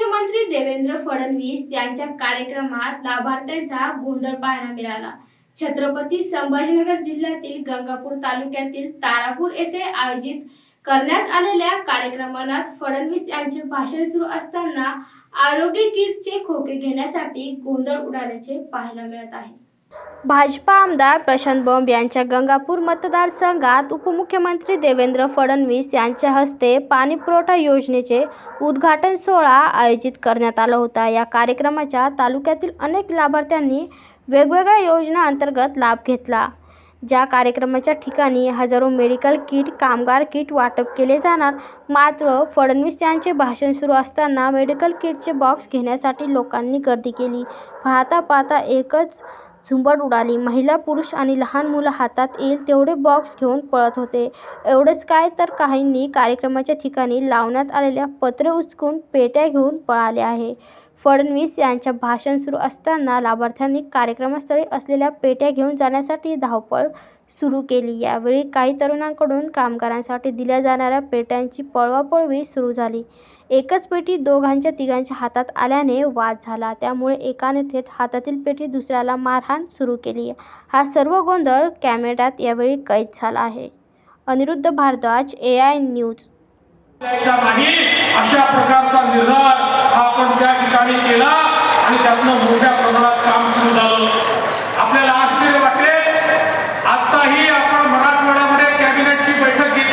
मुख्यमंत्री देवेंद्र फडणवीस यांच्या कार्यक्रमात लाभार्थ्यांचा गोंधळ पाहायला मिळाला. छत्रपती संभाजीनगर जिल्ह्यातील गंगापूर तालुक्यातील तारापूर येथे आयोजित करण्यात आलेल्या कार्यक्रमात फडणवीस यांचे भाषण सुरू असताना आरोग्य किटचे खोके घेण्यासाठी गोंधळ उडाल्याचे पाहायला मिळत आहे. भाजपा आमदार प्रशांत बंब यांच्या गंगापूर मतदारसंघात उपमुख्यमंत्री देवेंद्र फडणवीस यांच्या हस्ते पाणीपुरवठा योजनेचे उद्घाटन सोहळा आयोजित करण्यात आला होता. या कार्यक्रमाच्या तालुक्यातील अनेक लाभार्थ्यांनी वेगवेगळ्या योजना अंतर्गत लाभ घेतला. ज्या कार्यक्रमाच्या ठिकाणी हजारो मेडिकल किट कामगार किट वाटप केले जाणार. मात्र फडणवीस यांचे भाषण सुरू असताना मेडिकल किटचे बॉक्स घेण्यासाठी लोकांनी गर्दी केली. पाहता पाहता एकच झुंबड उडाली. महिला पुरुष आणि लहान मुलं हातात येईल तेवढे बॉक्स घेऊन पळत होते. एवढेच काय तर काहींनी कार्यक्रमाच्या ठिकाणी लावण्यात आलेल्या पत्रे उचकून पेट्या घेऊन पळाले आहे. फडणवीस यांच्या भाषण सुरू असताना लाभार्थ्यांनी कार्यक्रमस्थळी असलेल्या पेट्या घेऊन जाण्यासाठी धावपळ सुरू केली. यावेळी काही तरुणांकडून कामगारांसाठी दिल्या जाणाऱ्या पेट्यांची पळवापळवी सुरू झाली. एकच पेटी दोघांच्या तिघांच्या हातात आल्याने वाद झाला. त्यामुळे एकाने थेट हातातील पेटी दुसऱ्याला मारहाण सुरू केली. हा सर्व गोंधळ कॅमेऱ्यात यावेळी कैद झाला आहे. Aniruddha Bhardwaj A I news. अशा प्रकारचा निर्धार हा आपण त्या ठिकाणी केला आणि त्यातनं मोठ्या प्रमाणात काम